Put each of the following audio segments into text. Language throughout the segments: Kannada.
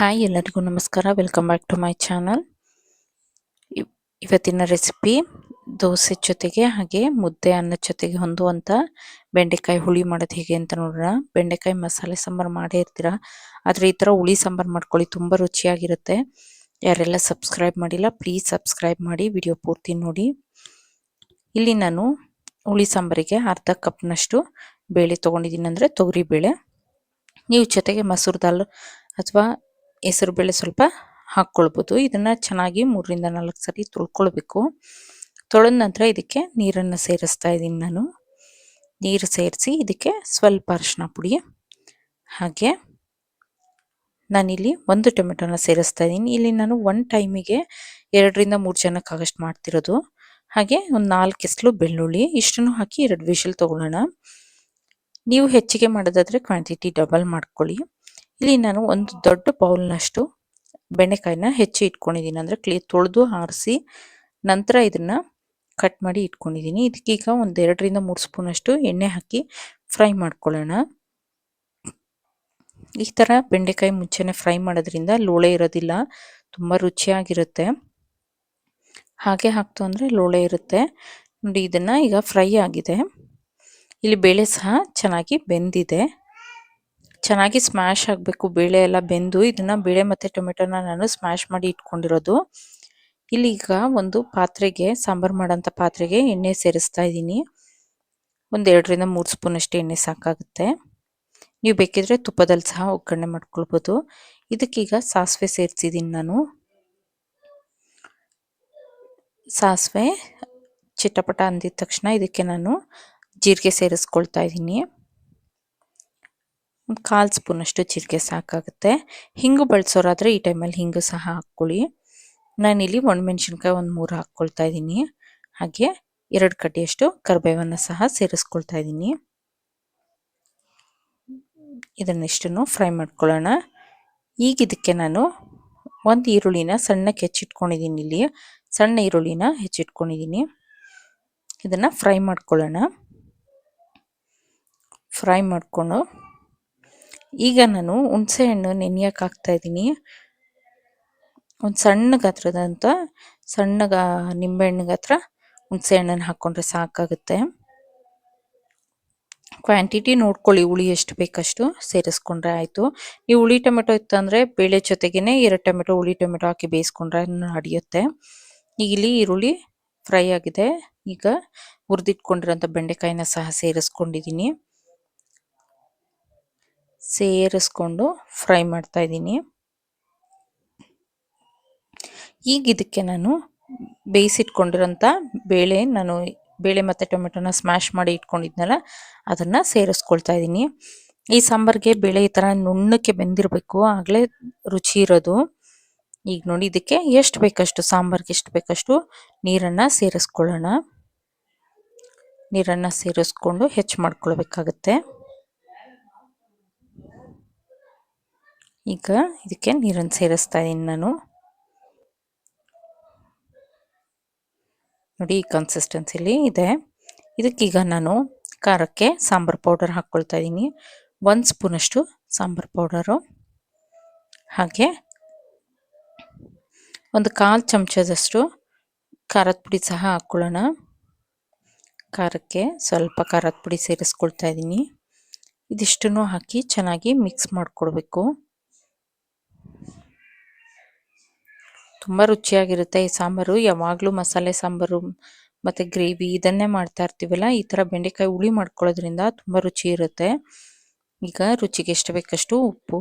ಹಾಯ್, ಎಲ್ಲರಿಗೂ ನಮಸ್ಕಾರ. Welcome back to my channel ಇವತ್ತಿನ ರೆಸಿಪಿ ದೋಸೆ ಜೊತೆಗೆ ಹಾಗೆ ಮುದ್ದೆ ಅನ್ನದ ಜೊತೆಗೆ ಹೊಂದುವಂಥ ಬೆಂಡೆಕಾಯಿ ಹುಳಿ ಮಾಡೋದು ಹೇಗೆ ಅಂತ ನೋಡೋಣ. ಬೆಂಡೆಕಾಯಿ ಮಸಾಲೆ ಸಾಂಬಾರು ಮಾಡೇ ಇರ್ತೀರ? ಆದರೆ ಈ ಥರ ಹುಳಿ ಸಾಂಬಾರು ಮಾಡ್ಕೊಳ್ಳಿ, ತುಂಬ ರುಚಿಯಾಗಿರುತ್ತೆ. ಯಾರೆಲ್ಲ ಸಬ್ಸ್ಕ್ರೈಬ್ ಮಾಡಿಲ್ಲ ಪ್ಲೀಸ್ ಸಬ್ಸ್ಕ್ರೈಬ್ ಮಾಡಿ ವಿಡಿಯೋ ಪೂರ್ತಿ ನೋಡಿ. ಇಲ್ಲಿ ನಾನು ಹುಳಿ ಸಾಂಬಾರಿಗೆ ಅರ್ಧ ಕಪ್ನಷ್ಟು ಬೇಳೆ ತೊಗೊಂಡಿದ್ದೀನಿ ಅಂದರೆ ತೊಗರಿ ಬೇಳೆ. ನೀವು ಜೊತೆಗೆ ಮಸೂರ್ ದಾಲ್ ಅಥವಾ ಹೆಸರು ಬೇಳೆ ಸ್ವಲ್ಪ ಹಾಕ್ಕೊಳ್ಬೋದು. ಇದನ್ನು ಚೆನ್ನಾಗಿ ಮೂರರಿಂದ ನಾಲ್ಕು ಸರಿ ತೊಳ್ಕೊಳ್ಬೇಕು. ತೊಳೆದ ನಂತರ ಇದಕ್ಕೆ ನೀರನ್ನು ಸೇರಿಸ್ತಾ ಇದ್ದೀನಿ ನಾನು. ನೀರು ಸೇರಿಸಿ ಇದಕ್ಕೆ ಸ್ವಲ್ಪ ಅರಿಶಿನ ಪುಡಿ. ಹಾಗೆ ನಾನಿಲ್ಲಿ ಒಂದು ಟೊಮೆಟೊನ ಸೇರಿಸ್ತಾ ಇದ್ದೀನಿ. ಇಲ್ಲಿ ನಾನು ಒನ್ ಟೈಮಿಗೆ ಎರಡರಿಂದ ಮೂರು ಜನಕ್ಕಾಗಷ್ಟು ಮಾಡ್ತಿರೋದು. ಹಾಗೆ ಒಂದು ನಾಲ್ಕು ಎಸ್ಲು ಬೆಳ್ಳುಳ್ಳಿ, ಇಷ್ಟನ್ನು ಹಾಕಿ ಎರಡು ವಿಷಲ್ ತೊಗೊಳ್ಳೋಣ. ನೀವು ಹೆಚ್ಚಿಗೆ ಮಾಡೋದಾದರೆ ಕ್ವಾಂಟಿಟಿ ಡಬಲ್ ಮಾಡ್ಕೊಳ್ಳಿ. ಇಲ್ಲಿ ನಾನು ಒಂದು ದೊಡ್ಡ ಬೌಲ್ನಷ್ಟು ಬೆಂಡೆಕಾಯಿನ ಹೆಚ್ಚಿ ಇಟ್ಕೊಂಡಿದ್ದೀನಿ. ಅಂದರೆ ಕ್ಲೀ ತೊಳೆದು ಆರಿಸಿ ನಂತರ ಇದನ್ನು ಕಟ್ ಮಾಡಿ ಇಟ್ಕೊಂಡಿದ್ದೀನಿ. ಇದಕ್ಕೀಗ ಒಂದು ಎರಡರಿಂದ ಮೂರು ಸ್ಪೂನಷ್ಟು ಎಣ್ಣೆ ಹಾಕಿ ಫ್ರೈ ಮಾಡ್ಕೊಳ್ಳೋಣ. ಈ ಥರ ಬೆಂಡೆಕಾಯಿ ಮುಂಚೆನೆ ಫ್ರೈ ಮಾಡೋದ್ರಿಂದ ಲೋಳೆ ಇರೋದಿಲ್ಲ, ತುಂಬ ರುಚಿಯಾಗಿರುತ್ತೆ. ಹಾಗೆ ಹಾಕ್ತು ಅಂದರೆ ಲೋಳೆ ಇರುತ್ತೆ. ನೋಡಿ, ಇದನ್ನು ಈಗ ಫ್ರೈ ಆಗಿದೆ. ಇಲ್ಲಿ ಬೇಳೆ ಸಹ ಚೆನ್ನಾಗಿ ಬೆಂದಿದೆ. ಚೆನ್ನಾಗಿ ಸ್ಮ್ಯಾಶ್ ಆಗಬೇಕು, ಬೇಳೆ ಎಲ್ಲ ಬೆಂದು ಇದನ್ನ ಬೇಳೆ ಮತ್ತು ಟೊಮೆಟೊನ ನಾನು ಸ್ಮ್ಯಾಶ್ ಮಾಡಿ ಇಟ್ಕೊಂಡಿರೋದು. ಇಲ್ಲಿಗ ಒಂದು ಪಾತ್ರೆಗೆ, ಸಾಂಬಾರು ಮಾಡೋಂಥ ಪಾತ್ರೆಗೆ ಎಣ್ಣೆ ಸೇರಿಸ್ತಾ ಇದ್ದೀನಿ. ಒಂದು ಎರಡರಿಂದ ಮೂರು ಸ್ಪೂನ್ ಅಷ್ಟು ಎಣ್ಣೆ ಸಾಕಾಗುತ್ತೆ. ನೀವು ಬೇಕಿದ್ರೆ ತುಪ್ಪದಲ್ಲಿ ಸಹ ಒಗ್ಗರಣೆ ಮಾಡ್ಕೊಳ್ಬೋದು. ಇದಕ್ಕೀಗ ಸಾಸಿವೆ ಸೇರಿಸಿದ್ದೀನಿ ನಾನು. ಸಾಸಿವೆ ಚಿಟಪಟ ಅಂದಿದ ತಕ್ಷಣ ಇದಕ್ಕೆ ನಾನು ಜೀರಿಗೆ ಸೇರಿಸ್ಕೊಳ್ತಾ ಇದ್ದೀನಿ. ಒಂದು ಕಾಲು ಸ್ಪೂನಷ್ಟು ಜೀರಿಗೆ ಸಾಕಾಗುತ್ತೆ. ಹಿಂಗು ಬಳಸೋರಾದರೆ ಈ ಟೈಮಲ್ಲಿ ಹಿಂಗು ಸಹ ಹಾಕ್ಕೊಳ್ಳಿ. ನಾನಿಲ್ಲಿ ಒಣಮೆಣ್ಸಿನ್ಕಾಯಿ ಒಂದು ಮೂರು ಹಾಕ್ಕೊಳ್ತಾ ಇದ್ದೀನಿ. ಹಾಗೆ ಎರಡು ಕಡ್ಡಿಯಷ್ಟು ಕರಿಬೇವನ್ನು ಸಹ ಸೇರಿಸ್ಕೊಳ್ತಾ ಇದ್ದೀನಿ. ಇದನ್ನಿಷ್ಟನ್ನು ಫ್ರೈ ಮಾಡ್ಕೊಳ್ಳೋಣ. ಈಗ ಇದಕ್ಕೆ ನಾನು ಒಂದು ಈರುಳ್ಳಿನ ಸಣ್ಣಕ್ಕೆ ಹೆಚ್ಚಿಟ್ಕೊಂಡಿದ್ದೀನಿ ಇಲ್ಲಿ. ಸಣ್ಣ ಈರುಳ್ಳಿನ ಹೆಚ್ಚಿಟ್ಕೊಂಡಿದ್ದೀನಿ. ಇದನ್ನು ಫ್ರೈ ಮಾಡ್ಕೊಳ್ಳೋಣ. ಫ್ರೈ ಮಾಡಿಕೊಂಡು ಈಗ ನಾನು ಹುಣಸೆ ಹಣ್ಣು ನೆನೆಯಕ್ಕೆ ಹಾಕ್ತಾ ಇದ್ದೀನಿ. ಒಂದು ಸಣ್ಣ ಗಾತ್ರದಂಥ ಸಣ್ಣ ನಿಂಬೆಹಣ್ಣು ಗಾತ್ರ ಹುಣಸೆ ಹಣ್ಣನ್ನು ಹಾಕ್ಕೊಂಡ್ರೆ ಸಾಕಾಗುತ್ತೆ. ಕ್ವಾಂಟಿಟಿ ನೋಡ್ಕೊಳ್ಳಿ ಹುಳಿ ಎಷ್ಟು ಬೇಕಷ್ಟು ಸೇರಿಸ್ಕೊಂಡ್ರೆ ಆಯಿತು. ನೀವು ಹುಳಿ ಟೊಮೆಟೊ ಇತ್ತಂದರೆ ಬೇಳೆ ಜೊತೆಗೇ ಎರಡು ಟೊಮೆಟೊ ಹುಳಿ ಟೊಮೆಟೊ ಹಾಕಿ ಬೇಯಿಸ್ಕೊಂಡ್ರೆ ಅಡಿಯುತ್ತೆ. ಈಗ ಇಲ್ಲಿ ಈರುಳ್ಳಿ ಫ್ರೈ ಆಗಿದೆ. ಈಗ ಹುರಿದಿಟ್ಕೊಂಡಿರೋಂಥ ಬೆಂಡೆಕಾಯಿನ ಸಹ ಸೇರಿಸ್ಕೊಂಡಿದ್ದೀನಿ. ಸೇರಿಸ್ಕೊಂಡು ಫ್ರೈ ಮಾಡ್ತಾ ಇದ್ದೀನಿ. ಈಗ ಇದಕ್ಕೆ ನಾನು ಬೇಯಿಸಿಟ್ಕೊಂಡಿರೋಂಥ ಬೇಳೆ, ನಾನು ಬೇಳೆ ಮತ್ತು ಟೊಮೆಟೊನ ಸ್ಮ್ಯಾಶ್ ಮಾಡಿ ಇಟ್ಕೊಂಡಿದ್ನಲ್ಲ, ಅದನ್ನು ಸೇರಿಸ್ಕೊಳ್ತಾ ಇದ್ದೀನಿ. ಈ ಸಾಂಬಾರಿಗೆ ಬೇಳೆ ಈ ಥರ ನುಣ್ಣಕ್ಕೆ ಬೆಂದಿರಬೇಕು, ಆಗಲೇ ರುಚಿ ಇರೋದು. ಈಗ ನೋಡಿ ಇದಕ್ಕೆ ಎಷ್ಟು ಬೇಕಷ್ಟು, ಸಾಂಬಾರಿಗೆ ಎಷ್ಟು ಬೇಕಷ್ಟು ನೀರನ್ನು ಸೇರಿಸ್ಕೊಳ್ಳೋಣ. ನೀರನ್ನು ಸೇರಿಸ್ಕೊಂಡು ಹೆಚ್ಚು ಮಾಡ್ಕೊಳ್ಬೇಕಾಗತ್ತೆ. ಈಗ ಇದಕ್ಕೆ ನೀರನ್ನು ಸೇರಿಸ್ತಾ ಇದ್ದೀನಿ ನಾನು. ನೋಡಿ, ಈ ಕನ್ಸಿಸ್ಟೆನ್ಸಿಲಿ ಇದೆ. ಇದಕ್ಕೀಗ ನಾನು ಖಾರಕ್ಕೆ ಸಾಂಬಾರು ಪೌಡರ್ ಹಾಕ್ಕೊಳ್ತಾ ಇದ್ದೀನಿ. ಒಂದು ಸ್ಪೂನಷ್ಟು ಸಾಂಬಾರು ಪೌಡರು ಹಾಗೆ ಒಂದು ಕಾಲು ಚಮಚದಷ್ಟು ಖಾರದ ಪುಡಿ ಸಹ ಹಾಕ್ಕೊಳ್ಳೋಣ. ಖಾರಕ್ಕೆ ಸ್ವಲ್ಪ ಖಾರದ ಪುಡಿ ಸೇರಿಸ್ಕೊಳ್ತಾ ಇದ್ದೀನಿ. ಇದಿಷ್ಟನ್ನು ಹಾಕಿ ಚೆನ್ನಾಗಿ ಮಿಕ್ಸ್ ಮಾಡಿಕೊಡ್ಬೇಕು. ತುಂಬ ರುಚಿಯಾಗಿರುತ್ತೆ ಈ ಸಾಂಬಾರು. ಯಾವಾಗಲೂ ಮಸಾಲೆ ಸಾಂಬಾರು ಮತ್ತು ಗ್ರೇವಿ ಇದನ್ನೇ ಮಾಡ್ತಾ ಇರ್ತೀವಲ್ಲ, ಈ ಥರ ಬೆಂಡೆಕಾಯಿ ಹುಳಿ ಮಾಡ್ಕೊಳ್ಳೋದ್ರಿಂದ ತುಂಬ ರುಚಿ ಇರುತ್ತೆ. ಈಗ ರುಚಿಗೆ ಎಷ್ಟು ಬೇಕಷ್ಟು ಉಪ್ಪು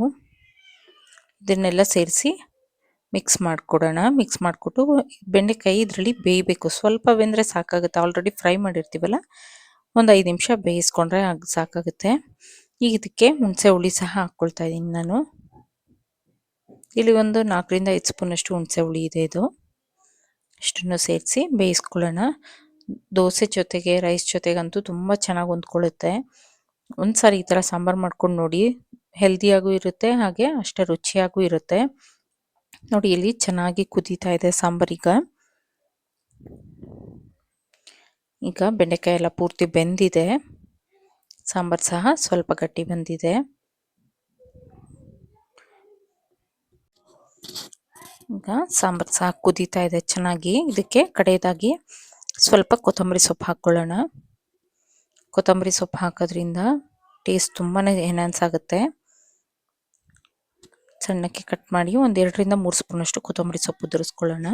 ಇದನ್ನೆಲ್ಲ ಸೇರಿಸಿ ಮಿಕ್ಸ್ ಮಾಡಿಕೊಡೋಣ. ಮಿಕ್ಸ್ ಮಾಡಿಕೊಟ್ಟು ಬೆಂಡೆಕಾಯಿ ಇದರಲ್ಲಿ ಬೇಯಬೇಕು. ಸ್ವಲ್ಪ ಬೆಂದರೆ ಸಾಕಾಗುತ್ತೆ. ಆಲ್ರೆಡಿ ಫ್ರೈ ಮಾಡಿರ್ತೀವಲ್ಲ, ಒಂದು ಐದು ನಿಮಿಷ ಬೇಯಿಸ್ಕೊಂಡ್ರೆ ಸಾಕಾಗುತ್ತೆ. ಈಗ ಇದಕ್ಕೆ ಹುಣಸೆ ಹುಳಿ ಸಹ ಹಾಕ್ಕೊಳ್ತಾ ಇದ್ದೀನಿ ನಾನು. ಇಲ್ಲಿ ಒಂದು ನಾಲ್ಕರಿಂದ ಐದು ಸ್ಪೂನಷ್ಟು ಹುಣಸೆ ಹುಳಿ ಇದೆ ಇದು. ಇಷ್ಟನ್ನು ಸೇರಿಸಿ ಬೇಯಿಸ್ಕೊಳ್ಳೋಣ. ದೋಸೆ ಜೊತೆಗೆ, ರೈಸ್ ಜೊತೆಗಂತೂ ತುಂಬ ಚೆನ್ನಾಗಿ ಹೊಂದ್ಕೊಳ್ಳುತ್ತೆ. ಒಂದು ಸಾರಿ ಈ ಥರ ಸಾಂಬಾರು ಮಾಡ್ಕೊಂಡು ನೋಡಿ, ಹೆಲ್ದಿಯಾಗೂ ಇರುತ್ತೆ, ಹಾಗೆ ಅಷ್ಟೇ ರುಚಿಯಾಗೂ ಇರುತ್ತೆ. ನೋಡಿ, ಇಲ್ಲಿ ಚೆನ್ನಾಗಿ ಕುದೀತಾ ಇದೆ ಸಾಂಬಾರೀಗ ಈಗ. ಬೆಂಡೆಕಾಯಿ ಎಲ್ಲ ಪೂರ್ತಿ ಬೆಂದಿದೆ. ಸಾಂಬಾರು ಸಹ ಸ್ವಲ್ಪ ಗಟ್ಟಿ ಬಂದಿದೆ. ಈಗ ಸಾಂಬಾರು ಸಾಕು ಕುದೀತಾ ಇದೆ ಚೆನ್ನಾಗಿ. ಇದಕ್ಕೆ ಕಡೆಯದಾಗಿ ಸ್ವಲ್ಪ ಕೊತ್ತಂಬರಿ ಸೊಪ್ಪು ಹಾಕ್ಕೊಳ್ಳೋಣ. ಕೊತ್ತಂಬರಿ ಸೊಪ್ಪು ಹಾಕೋದ್ರಿಂದ ಟೇಸ್ಟ್ ತುಂಬಾ ಎನ್ಹಾನ್ಸ್ ಆಗುತ್ತೆ. ಸಣ್ಣಕ್ಕೆ ಕಟ್ ಮಾಡಿ ಒಂದೆರಡರಿಂದ ಮೂರು ಸ್ಪೂನಷ್ಟು ಕೊತ್ತಂಬರಿ ಸೊಪ್ಪು ಉದುರಿಸ್ಕೊಳ್ಳೋಣ.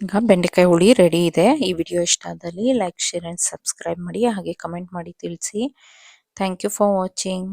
ಈಗ ಬೆಂಡೆಕಾಯಿ ಹುಳಿ ರೆಡಿ ಇದೆ. ಈ ವಿಡಿಯೋ ಇಷ್ಟ ಆದಲ್ಲಿ ಲೈಕ್ ಶೇರ್ ಆ್ಯಂಡ್ ಸಬ್ಸ್ಕ್ರೈಬ್ ಮಾಡಿ ಹಾಗೆ ಕಮೆಂಟ್ ಮಾಡಿ ತಿಳಿಸಿ. Thank you for watching